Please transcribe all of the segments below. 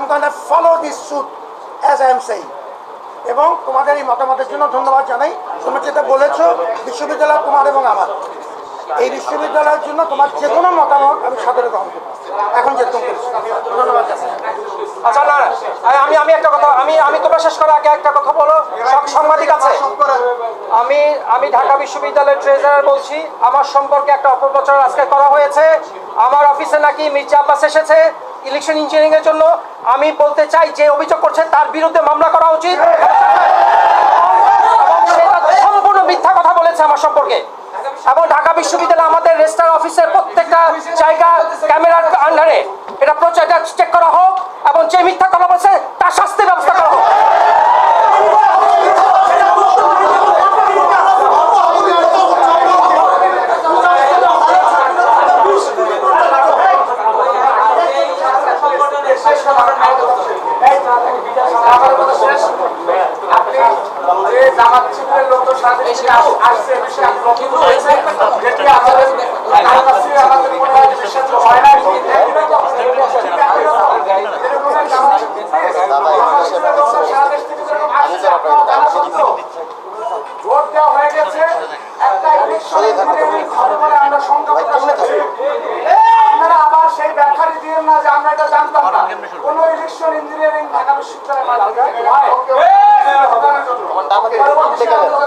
Am going follow this suit as I am সেই এবং তোমাদের এই মতামতের জন্য ধন্যবাদ জানাই। তুমি যেটা বলেছ, বিশ্ববিদ্যালয় তোমার এবং আমার। এই বিশ্ববিদ্যালয়ের জন্য তোমার যে কোনো মতামত আমি সাদরে গ্রহণ করি এখন যে করছি ধন্যবাদ আচ্ছা না আমি আমি একটা কথা, আমি আমি তোমরা শেষ করার আগে একটা কথা বলো। সব সাংবাদিক আছে? আমি আমি ঢাকা বিশ্ববিদ্যালয়ের ট্রেজারার বলছি। আমার সম্পর্কে একটা অপপ্রচার আজকে করা হয়েছে। আমার অফিসে নাকি মির্জা আব্বাস এসেছে ইলেকশন ইঞ্জিনিয়ারিং এর জন্য। আমি বলতে চাই, যে অভিযোগ করছে তার বিরুদ্ধে মামলা করা উচিত। সম্পূর্ণ মিথ্যা কথা বলেছে আমার সম্পর্কে। এবং ঢাকা বিশ্ববিদ্যালয় আমাদের রেজিস্টার অফিসের প্রত্যেকটা জায়গা, ক্যামেরার আন্ডারে এটা প্রচার চেক করা হোক। এবং যে মিথ্যা কথা বলছে, তার শাস্তি ব্যবস্থা ভোট দেওয়া হয়ে গেছে একটা ইলেকশন ইঞ্জিনিয়ারিং হবে বলে আমরা শঙ্কা প্রকাশ করছি আপনারা আবার সেই ব্যাখ্যাটি দিয়েন না যে আমরা এটা জানতাম না কোন ইলেকশন ইঞ্জিনিয়ারিং ঢাকা বিশ্ববিদ্যালয়ের মাধ্যমে হয় পরবর্তী আন্দোলন আমরা ওদিক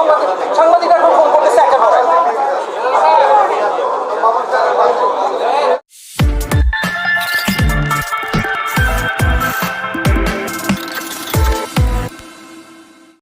এই দেখ, আমাকে সাংবাদিক সাংবাদিক